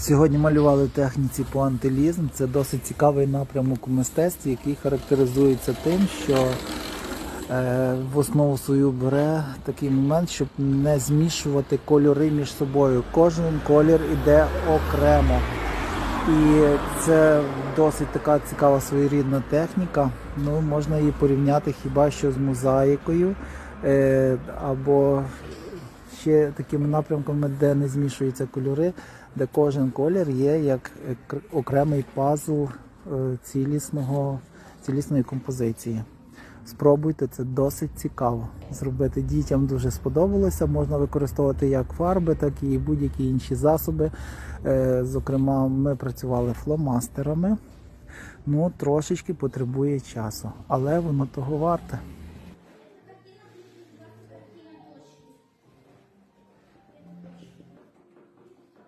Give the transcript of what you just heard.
Сьогодні малювали техніці пуантилізм. Це досить цікавий напрямок у мистецтві, який характеризується тим, що е, в основу свою бере такий момент, щоб не змішувати кольори між собою. Кожен колір іде окремо. І це досить така цікава своєрідна техніка. Ну, можна її порівняти хіба що з мозаїкою е, або ще такими напрямками, де не змішуються кольори, де кожен колір є як окремий пазл е, цілісного, цілісної композиції. Спробуйте, це досить цікаво. Зробити дітям дуже сподобалося. Можна використовувати як фарби, так і будь-які інші засоби. Е, Зокрема, ми працювали фломастерами. Ну, трошечки потребує часу, але воно того варте.